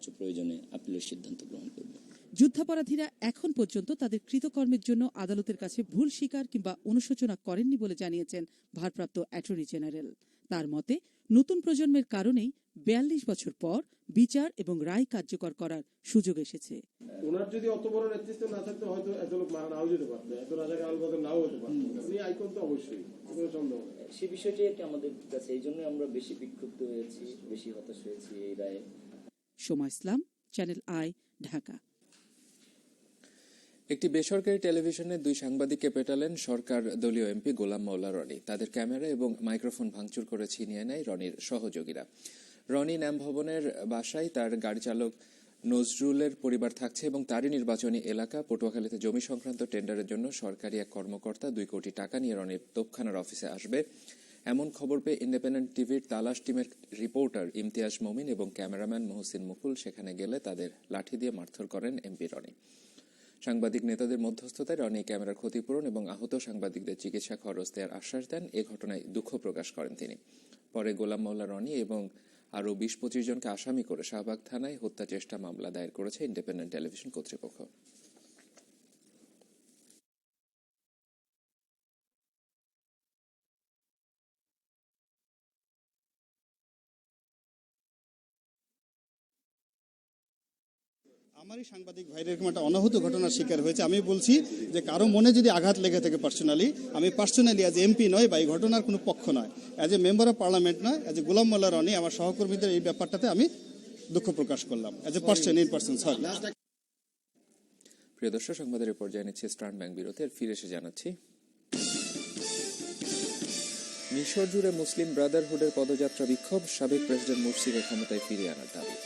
বরঞ্চ প্রয়োজনে আপিলের সিদ্ধান্ত গ্রহণ করবে যুদ্ধাপরাধীরা এখন পর্যন্ত তাদের কৃতকর্মের জন্য আদালতের কাছে ভুল স্বীকার কিংবা অনুশোচনা করেননি বলে জানিয়েছেন ভারপ্রাপ্ত অ্যাটর্নি জেনারেল। তার মতে নতুন প্রজন্মের কারণেই বিয়াল্লিশ বছর পর বিচার এবং রায় কার্যকর করার সুযোগ এসেছে। ওনার যদি অত বড় নেতৃত্ব না থাকতো হয়তো এত লোক মারা নাও যেতে পারতো এত রাজাকে আলবদল নাও হতে পারতো। উনি আইকন তো অবশ্যই কোনো সন্দেহ সে বিষয়টি একটি আমাদের কাছে এই জন্য আমরা বেশি বিক্ষুব্ধ হয়েছি বেশি হতাশ হয়েছি এই রায়ে। Soma Islam, channel I, Dhaka. একটি বেসরকারি টেলিভিশনে দুই সাংবাদিককে পেটালেন সরকার দলীয় এমপি গোলাম মৌলা রনি। তাদের ক্যামেরা এবং মাইক্রোফোন ভাঙচুর করে ছিনিয়ে নেয় রনির সহযোগীরা। রনি ভবনের বাসায় তার গাড়ি চালক নজরুলের পরিবার থাকছে এবং তারই নির্বাচনী এলাকা পটুয়াখালীতে জমি সংক্রান্ত টেন্ডারের জন্য সরকারি এক কর্মকর্তা দুই কোটি টাকা নিয়ে রনির তোপখানার অফিসে আসবে। এমন খবর পেয়ে ইন্ডিপেন্ডেন্ট টিভির তালাশ টিমের রিপোর্টার ইমতিয়াজ মমিন এবং ক্যামেরাম্যান মহসিন মুকুল সেখানে গেলে তাদের লাঠি দিয়ে মারধর করেন এমপি রনি। সাংবাদিক নেতাদের মধ্যস্থতায় রনি ক্যামেরার ক্ষতিপূরণ এবং আহত সাংবাদিকদের চিকিৎসা খরচ দেওয়ার আশ্বাস দেন। এ ঘটনায় দুঃখ প্রকাশ করেন তিনি। পরে গোলাম মোল্লা রনি এবং আরও বিশ পঁচিশ জনকে আসামি করে শাহবাগ থানায় হত্যা চেষ্টা মামলা দায়ের করেছে ইন্ডিপেন্ডেন্ট টেলিভিশন কর্তৃপক্ষ। আমারই সাংবাদিক ভাইরা এরকম একটা অনাহুত ঘটনার শিকার হয়েছে। আমি বলছি যে কারও মনে যদি আঘাত লেগে থাকে পার্সোনালি আমি পার্সোনালি অ্যাজ এমপি নয় বা এই ঘটনার কোনো পক্ষ নয়। As a member of parliament নয় অ্যাজ এ গোলাম মোল্লা রনি আমার সহকর্মীদের এই ব্যাপারটাতে আমি দুঃখ প্রকাশ করলাম। As a person in person sorry প্রিয় দর্শক, সংবাদের পর্যায়ে নিচ্ছে স্টার্ন ব্যাংক বিরতির, ফিরে এসে জানাচ্ছি। মিশর জুড়ে মুসলিম ব্রাদারহুডের পদযাত্রা বিক্ষোভ, সাবেক প্রেসিডেন্ট মুরসিকে ক্ষমতায় ফিরিয়ে আনার দাবি।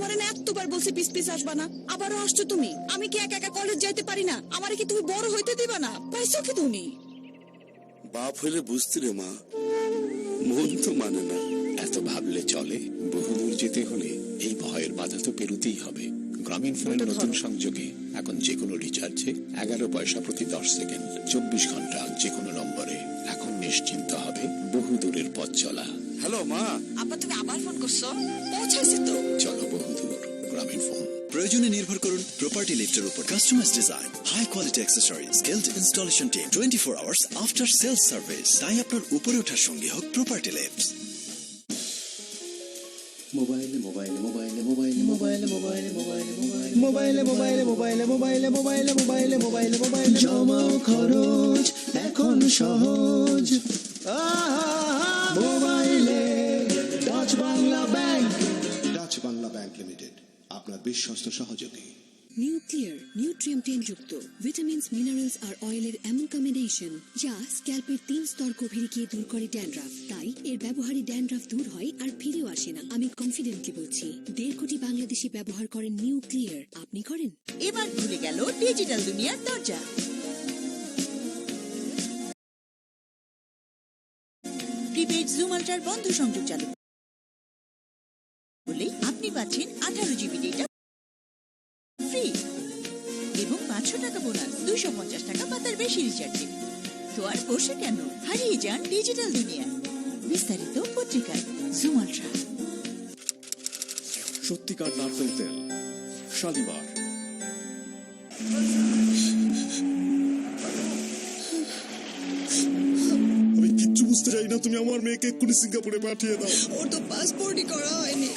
তোমার না এতবার বলছি পিস পিস আসবা না। আবারও আসছো তুমি। আমি কি একা একা কলেজ যাইতে পারি না? আমারে কি তুমি বড় হইতে দিবা না? পাইছো কি তুমি? বাপ হইলে বুঝতি রে মা। মন তো মানে না। এত ভাবলে চলে। বহুদূর যেতে হলে এই ভয়ের বাধা তো পেরুতেই হবে। গ্রামীণ ফোনের নতুন সংযোগে এখন যে কোনো রিচার্জে এগারো পয়সা প্রতি দশ সেকেন্ড চব্বিশ ঘণ্টা যে কোনো নম্বরে। এখন নিশ্চিন্ত হবে বহু দূরের পথ চলা। হ্যালো মা। আপা তুমি আবার ফোন করছ? পৌঁছাইছি তো। চলো বহুদূর গ্রামীণ ফোন প্রয়োজনে নির্ভর করুন প্রপার্টি লিফটের উপর customize design high quality accessory skilled installation team twenty four hours after sales service তাই আপনার উপরে ওঠার সঙ্গে হোক প্রপার্টি লিফট মোবাইলে মোবাইলে মোবাইলে মোবাইলে মোবাইলে মোবাইলে মোবাইলে মোবাইলে মোবাইলে মোবাইলে মোবাইলে মোবাইলে মোবাইলে মোবাইলে মোবাইলে মোবাইলে জমাও খরচ এখন সহজ মোবাইলে আপনার বিশ্বস্ত সহযোগী। নিউক্লিয়ার নিউট্রিয়েন্টেন যুক্ত ভিটামিনস মিনারেলস আর অয়েলের এমন কম্বিনেশন যা স্ক্যাল্পের তিন স্তর গভীরে দূর করে ড্যান্ড্রাফ তাই এর ব্যবহারে ড্যান্ড্রাফ দূর হয় আর ফিরেও আসে না আমি কনফিডেন্টলি বলছি। দেড় কোটি বাংলাদেশি ব্যবহার করেন নিউক্লিয়ার আপনি করেন? এবার খুলে গেল ডিজিটাল দুনিয়ার দরজা। প্রিপেড জুম আল্ট্রার বন্ধু সংযোগ চালু। পাচ্ছেন আঠারো জিবি ডেটা ফ্রি এবং পাঁচশো টাকা বোনাস দুশো পঞ্চাশ টাকা বা তার বেশি রিচার্জে তো আর বসে কেন? হারিয়ে যান ডিজিটাল দুনিয়া। বিস্তারিত পত্রিকায় জুম আল্ট্রা। সত্যিকার নারকেল তেল শালিমার আমি কিচ্ছু বুঝতে চাই না তুমি আমার মেয়েকে এক্ষুনি সিঙ্গাপুরে পাঠিয়ে দাও। ওর তো পাসপোর্টই করা হয়নি।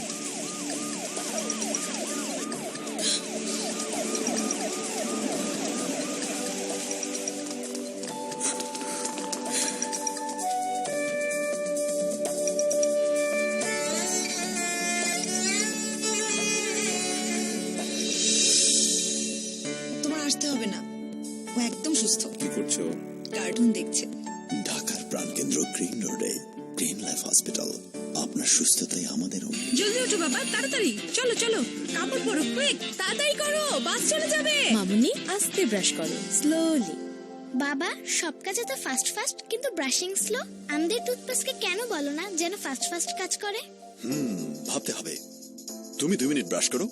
আসতে হবে না। ও একদম সুস্থ। কি করছ? কার্টুন দেখছে। ঢাকার প্রাণকেন্দ্র গ্রিন রোডে গ্রিন লাইফ হসপিটাল। আপনার সুস্থতাই আমাদের জলদি ওঠো বাবা তাড়াতাড়ি। চলো চলো। কাপড় পরো কুইক তাড়াতাড়ি করো বাস চলে যাবে। মামুনি আস্তে ব্রাশ করো স্লোলি বাবা সব কাজে তো ফাস্ট ফাস্ট কিন্তু ব্রাশিং স্লো আমাদের টুথপেস্টকে কেন বলো না যেন ফাস্ট ফাস্ট কাজ করে? হুম ভাবতে হবে। তুমি দুই মিনিট ব্রাশ করো।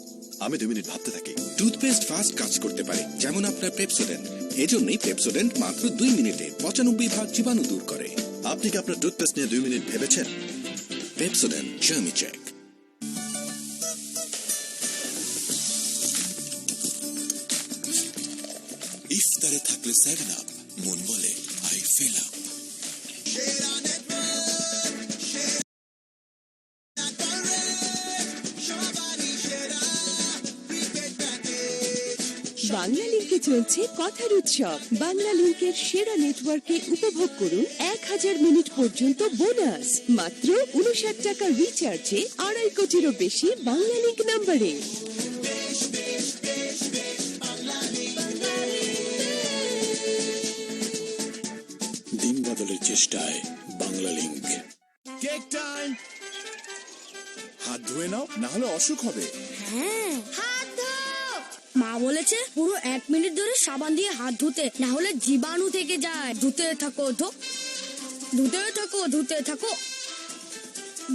আমি দুই মিনিট ভাবতে থাকি। টুথপেস্ট ফাস্ট কাজ করতে পারে, যেমন আপনার পেপসোডেন্ট। এজন্যই পেপসোডেন্ট মাত্র দুই মিনিটে পঁচানব্বই ভাগ জীবাণু দূর করে। আপনি কি আপনার টুথপেস্ট নিয়ে দুই মিনিট ভেবেছেন? পেপসোডেন্ট জার্মি চেক ইফতারে থাকলে সেভেন আপ মন বলে আই ফিল আপ বাংলা লিঙ্কে চলছে কথার উৎসব। বাংলা লিঙ্কের সেরা নেটওয়ার্কে উপভোগ করুন এক হাজার মিনিট পর্যন্ত বোনাস। মাত্র উনষাট টাকা রিচার্জে আড়াই কোটিরও বেশি বাংলা লিঙ্ক নাম্বারে। দিন বদলের চেষ্টায় বাংলা লিঙ্ক কেক টাইম! হাত ধুয়ে নাও না হলে অসুখ হবে। হ্যাঁ। মা বলেছে পুরো এক মিনিট ধরে সাবান দিয়ে হাত ধুতে না হলে জীবাণু থেকে যায়। ধুতে থাকো ধো। ধুতে থাকো ধুতে থাকো।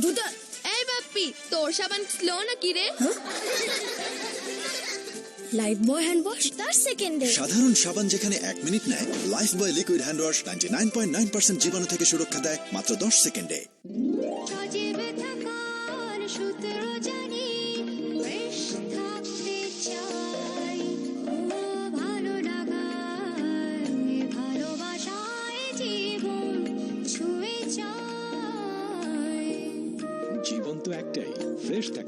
ধুতে এই বাপ্পি তোর সাবান স্লো নাকি রে? লাইফ বয় হ্যান্ড ওয়াশ তার সেকেন্ডে সাধারণ সাবান যেখানে এক মিনিট নেয় Lifebuoy liquid hand wash ninety nine point nine percent জীবাণু থেকে সুরক্ষা দেয় মাত্র দশ সেকেন্ডে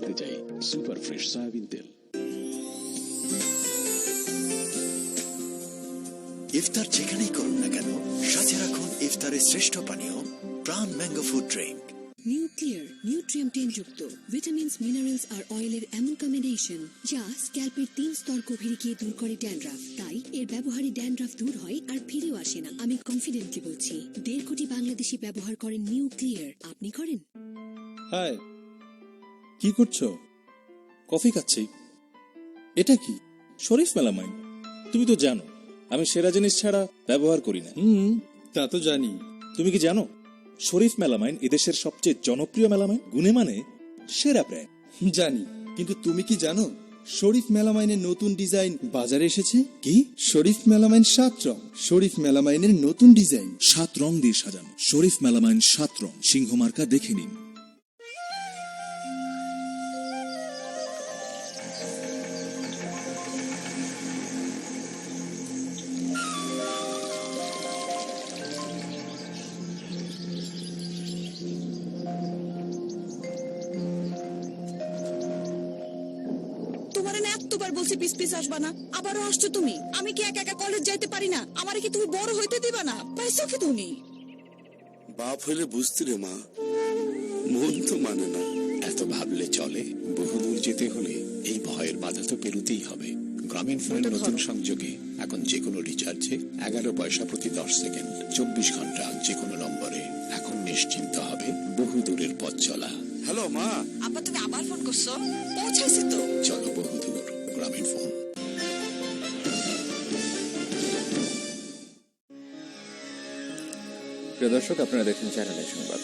থাকতে চাই। সুপার ফ্রেশ সয়াবিন তেল। ইফতার যেখানেই করুন না কেন সাথে রাখুন ইফতারের শ্রেষ্ঠ পানীয় Pran mango food drink. Nuclear nutrient যুক্ত ভিটামিনস মিনারেলস আর অয়েলের এমন কম্বিনেশন যা স্ক্যাল্পের তিন স্তর গভীরে গিয়ে দূর করে ড্যান্ড্রাফ তাই এর ব্যবহারে ড্যান্ড্রাফ দূর হয় আর ফিরেও আসে না আমি কনফিডেন্টলি বলছি। দেড় কোটি বাংলাদেশি ব্যবহার করেন নিউক্লিয়ার আপনি করেন? হাই কি করছ? কফি খাচ্ছি। এটা কি? শরীফ মেলামাইন। তুমি তো জানো আমি সেরা জিনিস ছাড়া ব্যবহার করি না। হুম তা তো জানি। তুমি কি জানো শরীফ মেলামাইন এদেশের সবচেয়ে জনপ্রিয় মেলামাইন? গুণে মানে সেরা ব্র্যান্ড জানি কিন্তু তুমি কি জানো শরীফ মেলামাইনের নতুন ডিজাইন বাজারে এসেছে? কি? শরীফ মেলামাইন সাত রং। শরীফ মেলামাইনের নতুন ডিজাইন। সাত রং দিয়ে সাজানো। শরীফ মেলামাইন সাত রং। সিংহ মার্কা দেখে নিন। এতবার বলছি পিস পিস আসবা না আবারও আসছো তুমি। আমি কি একা একা কলেজ যাইতে পারি না? আমারে কি তুমি বড় হইতে দিবা না? পাইছো কি তুমি। বাপ হইলে বুঝতি রে মা। মন তো মানে না। এত ভাবলে চলে বহুদূর যেতে হলে এই ভয়ের বাধা তো পেরোতেই হবে। গ্রামীণ ফোনের নতুন সংযোগে এখন যে কোনো রিচার্জে এগারো পয়সা প্রতি দশ সেকেন্ড চব্বিশ ঘণ্টা যে কোনো নম্বরে। এখন নিশ্চিন্ত হবে বহু দূরের পথ চলা। হ্যালো মা। আপা তুমি আবার ফোন করছ? পৌঁছাইছি তো। চলো বহুদূর গ্রামীণ ফোন প্রিয় দর্শক, আপনারা দেখছেন চ্যানেলের সংবাদ।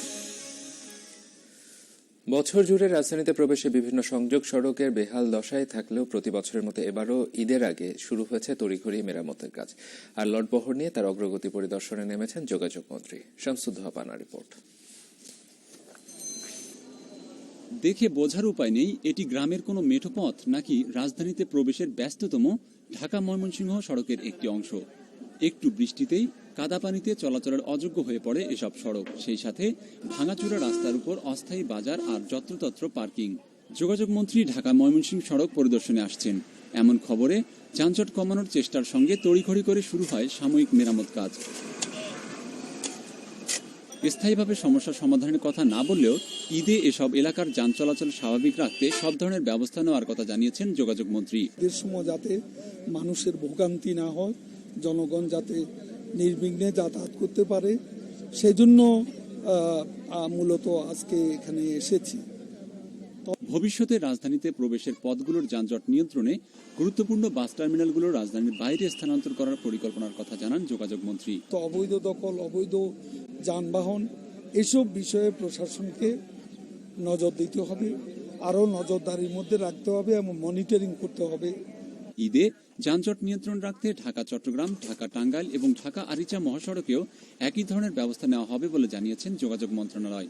বছর জুড়ে রাজধানীতে প্রবেশে বিভিন্ন সংযোগ সড়কের বেহাল দশায় থাকলেও প্রতি বছরের মতো এবারও ঈদের আগে শুরু হয়েছে তড়িঘড়ি মেরামতের কাজ। আর লটবহর নিয়ে তার অগ্রগতি পরিদর্শনে নেমেছেন যোগাযোগ মন্ত্রী শামসুদ্দোহা পানা রিপোর্ট। দেখে বোঝার উপায় নেই, এটি গ্রামের কোনো মেঠো পথ নাকি রাজধানীতে প্রবেশের ব্যস্ততম ঢাকা ময়মনসিংহ সড়কের একটি অংশ। একটু বৃষ্টিতেই কাদা পানিতে চলাচলের অযোগ্য হয়ে পড়ে এসব সড়ক। সেই সাথে ভাঙাচুরা রাস্তার উপর অস্থায়ী বাজার আর যত্রতত্র পার্কিং। যোগাযোগ মন্ত্রী ঢাকা ময়মনসিংহ সড়ক পরিদর্শনে আসছেন। এমন খবরে যানজট কমানোর চেষ্টার সঙ্গে তড়িঘড়ি করে শুরু হয় সাময়িক মেরামত কাজ। স্থায়ীভাবে সমস্যা সমাধানের কথা না বললেও ঈদে এসব এলাকার যান চলাচল স্বাভাবিক রাখতে সব ধরনের ব্যবস্থা নেওয়ার কথা জানিয়েছেন যোগাযোগ মন্ত্রী। ঈদের সময় যাতে মানুষের ভোগান্তি না হয় জনগণ যাতে নির্বিঘ্নে যাতায়াত করতে পারে সেই জন্য আহ, আহ, মূলত আজকে এখানে এসেছি। ভবিষ্যতে রাজধানীতে প্রবেশের পথগুলোর যানজট নিয়ন্ত্রণে গুরুত্বপূর্ণ বাস টার্মিনালগুলো রাজধানীর বাইরে স্থানান্তর করার পরিকল্পনার কথা জানান যোগাযোগ মন্ত্রী। তো অবৈধ দখল অবৈধ যানবাহন, এসব বিষয়ে প্রশাসনকে নজর দিতে হবে, আরও নজরদারির মধ্যে রাখতে হবে এবং মনিটরিং করতে হবে। ঈদে যানজট নিয়ন্ত্রণ রাখতে ঢাকা, চট্টগ্রাম, ঢাকা, টাঙ্গাইল এবং ঢাকা, আরিচা মহাসড়কেও একই ধরনের ব্যবস্থা নেওয়া হবে বলে জানিয়েছেন যোগাযোগ মন্ত্রণালয়।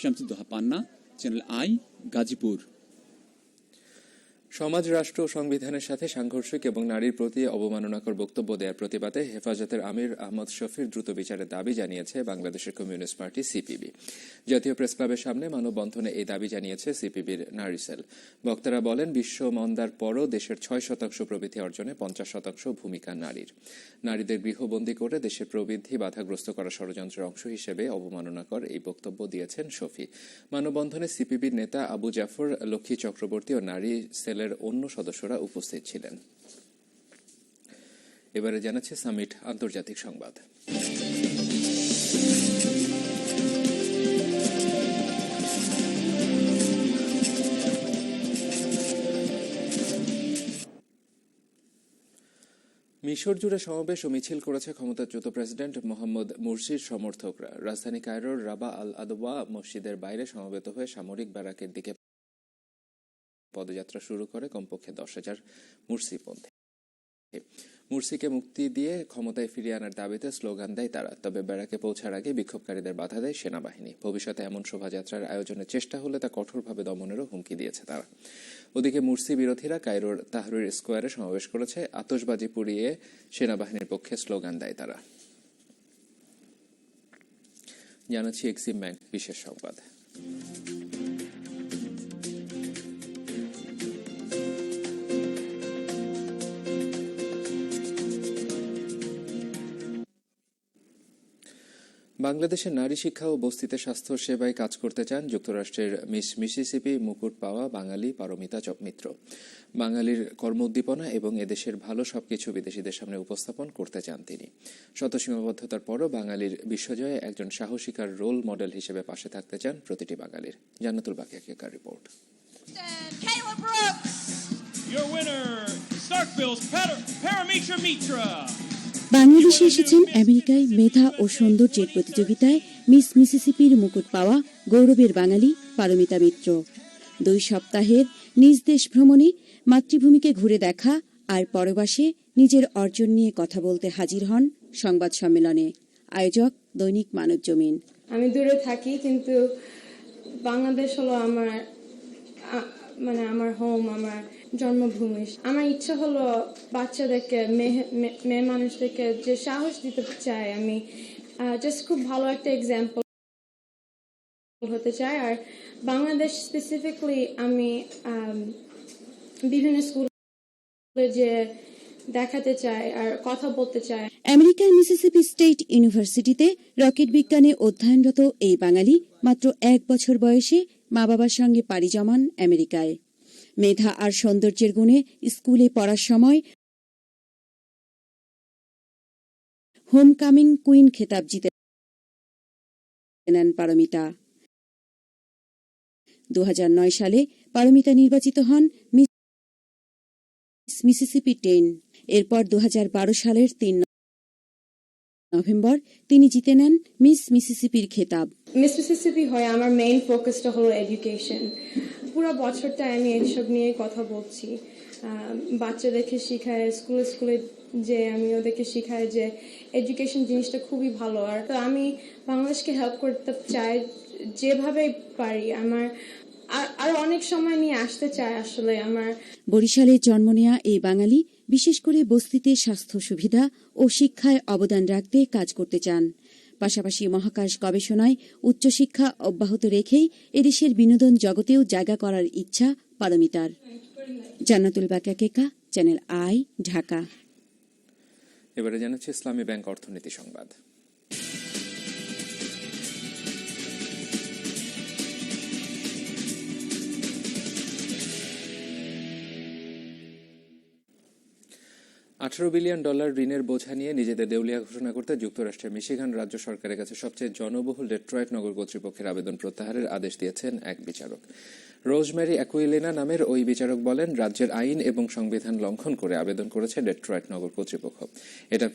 Shamsuddoha Panna, channel I, Gazipur. সমাজ, রাষ্ট্র সংবিধানের সাথে সাংঘর্ষিক এবং নারীর প্রতি অবমাননাকর বক্তব্য দেওয়ার প্রতিবাদে হেফাজতের আমির আহমদ শফির দ্রুত বিচারের দাবি জানিয়েছে বাংলাদেশের কমিউনিস্ট পার্টি সিপিবি। জাতীয় প্রেস ক্লাবের সামনে মানববন্ধনে এই দাবি জানিয়েছে সিপিবির নারী সেল। বক্তারা বলেন, বিশ্ব মন্দার পরও দেশের ছয় শতাংশ প্রবৃদ্ধি অর্জনে পঞ্চাশ শতাংশ ভূমিকা নারীর। নারীদের গৃহবন্দী করে দেশের প্রবৃদ্ধি বাধাগ্রস্ত করা ষড়যন্ত্রের অংশ হিসেবে অবমাননাকর এই বক্তব্য দিয়েছেন শফি। মানববন্ধনে সিপিবির নেতা আবু জাফর, লক্ষ্মী চক্রবর্তী ও নারী সেলের অন্য সদস্যরা উপস্থিত ছিলেন। এবারে জানাচ্ছে সামিট আন্তর্জাতিক সংবাদ। মিশর জুড়ে সমাবেশ ও মিছিল করেছে ক্ষমতাচ্যুত প্রেসিডেন্ট মোহাম্মদ মুরসির সমর্থকরা। রাজধানী কায়রোর রাবা আল আদওয়া মসজিদের বাইরে সমবেত হয়ে সামরিক ব্যারাকের দিকে পদযাত্রা শুরু করে কমপক্ষে দশ হাজার মুরসিপন্থী মুরসিকে মুক্তি দিয়ে ক্ষমতায় ফিরিয়ে আনার দাবিতে স্লোগান দেয় তারা, তবে ব্যারাকে পৌঁছার আগে বিক্ষোভকারীদের বাধা দেয় সেনাবাহিনী। ভবিষ্যতে এমন শোভাযাত্রার আয়োজনের চেষ্টা হলে তা কঠোরভাবে দমনেরও হুমকি দিয়েছে তারা। ওদিকে মুরসি বিরোধীরা কায়রোর তাহরির স্কোয়ারে সমাবেশ করেছে আতসবাজি পুড়িয়ে সেনাবাহিনীর পক্ষে স্লোগান দেয় তারা। জানাচ্ছি এক্সিম ব্যাংক বিশেষ সংবাদ। বাংলাদেশের নারী শিক্ষা ও বস্তিতে স্বাস্থ্য সেবায় কাজ করতে চান যুক্তরাষ্ট্রের মিস মিসিসিপি মুকুট পাওয়া বাঙালি পারমিতা চপ মিত্র বাঙালির কর্মোদ্দীপনা এবং এদেশের ভালো সবকিছু বিদেশিদের সামনে উপস্থাপন করতে চান তিনি। শত সীমাবদ্ধতার পরও বাঙালির বিশ্বজয়ে একজন সাহসিকার রোল মডেল হিসেবে পাশে থাকতে চান প্রতিটি বাঙালির। Jannatul বাকিয়াকেকার report. Your winner, Starkville's Paramitra Mitra. বাংলাদেশে এসেছেন আমেরিকায় মেধা ও সৌন্দর্যের প্রতিযোগিতায় মিস মিসিসিপির মুকুট পাওয়া গৌরবের বাঙালি পারমিতা মিত্র। দুই সপ্তাহের নিজ দেশ ভ্রমণে মাতৃভূমিকে ঘুরে দেখা আর পরবাসে নিজের অর্জন নিয়ে কথা বলতে হাজির হন সংবাদ সম্মেলনে। আয়োজক দৈনিক মানব জমিন আমি দূরে থাকি, কিন্তু বাংলাদেশ হলো আমার মানে আমার হোম আমার জন্মভূমি। আমার ইচ্ছা হলো বাচ্চাদেরকে মেয়ে মানুষদেরকে যে সাহস দিতে চাই আমি জাস্ট খুব ভালো একটা এক্সাম্পল হতে চাই আর বাংলাদেশ স্পেসিফিকলি আম, বিভিন্ন স্কুলে যে দেখাতে চাই আর কথা বলতে চাই। আমেরিকার মিসিসিপি স্টেট ইউনিভার্সিটিতে রকেট বিজ্ঞানে অধ্যয়নরত এই বাঙালি মাত্র এক বছর বয়সে মা বাবার সঙ্গে পাড়ি জমান আমেরিকায়। মেধা আর সৌন্দর্যের গুণে স্কুলে পড়ার সময় হোম কামিং কুইন খেতাব জিতে নেন পারমিতা। দু হাজার নয় সালে পারমিতা নির্বাচিত হন মিস মিসিসিপি টেন। এরপর দু হাজার বারো সালের তিন নভেম্বর তিনি জিতে নেন মিস মিসিসিপির খেতাব। মিস মিসিসিপি হয় আমার মেইন ফোকাসটা হলো এডুকেশন পুরো বছরটা আমি এইসব নিয়ে কথা বলছি। বাচ্চাদেরকে শিখায় স্কুলে স্কুলে যে আমি ওদেরকে শিখাই যে এডুকেশন জিনিসটা খুবই ভালো। আর তো আমি বাংলাদেশকে হেল্প করতে চাই যেভাবে পারি। আমার আর- আরও অনেক সময় নিয়ে আসতে চাই আসলে আমার বরিশালে জন্ম নেয়া এই বাঙালি বিশেষ করে বস্তিতে স্বাস্থ্য সুবিধা ও শিক্ষায় অবদান রাখতে কাজ করতে চান। পাশাপাশি মহাকাশ গবেষণায় উচ্চশিক্ষা অব্যাহত রেখেই এদেশের বিনোদন জগতেও জায়গা করার ইচ্ছা পারমিতার। জান্নাতুল বাকা কেকা চ্যানেল আই, ঢাকা। এবারে জানাচ্ছি ইসলামী ব্যাংক অর্থনীতি সংবাদ। আঠারো বিলিয়ন ডলার ঋণের বোঝা নিয়ে নিজেদের দেউলিয়া ঘোষণা করতে যুক্তরাষ্ট্রের মিশিগান রাজ্য সরকারের কাছে সবচেয়ে জনবহুল ডেট্রয়েট নগর কর্তৃপক্ষের আবেদন প্রত্যাহারের আদেশ দিয়েছেন এক বিচারক। রোজমেরি অ্যাকুইলিনা নামের ওই বিচারক বলেন, রাজ্যের আইন এবং সংবিধান লঙ্ঘন করে আবেদন করেছে ডেট্রয়েট নগর কর্তৃপক্ষ। এটা